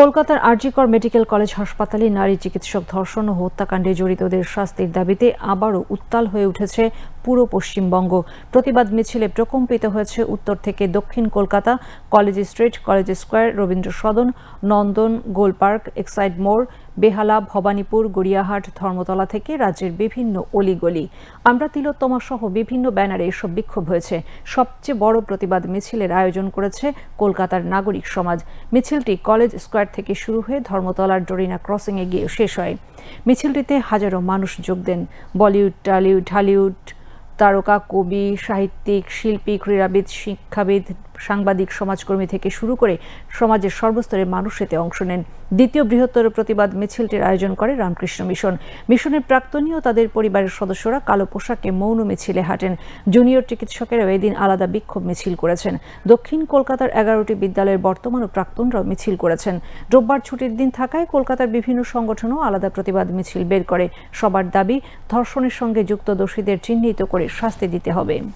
কলকাতার RG Kar medical college হাসপাতালে নারী চিকিৎসক ধর্ষণ ও হত্যাকাণ্ডে জড়িতদের শাস্তির দাবিতে আবারও উত্তাল হয়ে উঠেছে পুরো পশ্চিমবঙ্গ। প্রতিবাদ মিছিলে প্রকম্পিত হয়েছে উত্তর থেকে দক্ষিণ Kolkata, college street, college square Rabindra Sadan Nandan, Gol park, Exide মোড়, বেহালা, ভবানীপুর, গড়িয়াহাট, ধর্মতলা থেকে রাজ্যের বিভিন্ন অলিগলি। আমরা তিলোত্তমা সহ বিভিন্ন ব্যানারে এসব বিক্ষোভ হয়েছে। সবচেয়ে বড় প্রতিবাদ মিছিলের আয়োজন করেছে কলকাতার নাগরিক সমাজ। মিছিলটি কলেজ স্কোয়ার থেকে শুরু হয়ে ধর্মতলার ডোরিনা ক্রসিং এ গিয়ে শেষ হয়। মিছিলটিতে হাজারো মানুষ যোগ দেন। বলিউড, টলিউড ঢালিউড তারকা, কবি, সাহিত্যিক, শিল্পী, ক্রীড়াবিদ, শিক্ষাবিদ, সাংবাদিক, সমাজকর্মী থেকে শুরু করে সমাজের সর্বস্তরের মানুষ এতে অংশ নেন। দ্বিতীয় বৃহত্তর প্রতিবাদ মিছিলটির আয়োজন করে রামকৃষ্ণ মিশন। মিশনের প্রাক্তনীয় তাদের পরিবারের সদস্যরা কালো পোশাকে মৌন মিছিলে হাঁটেন। জুনিয়র চিকিৎসকেরাও এদিন আলাদা বিক্ষোভ মিছিল করেছেন। দক্ষিণ কলকাতার এগারোটি বিদ্যালয়ের বর্তমান ও প্রাক্তনরাও মিছিল করেছেন। রোববার ছুটির দিন থাকায় কলকাতার বিভিন্ন সংগঠনও আলাদা প্রতিবাদ মিছিল বের করে। সবার দাবি, ধর্ষণের সঙ্গে যুক্ত দোষীদের চিহ্নিত করে শাস্তি দিতে হবে।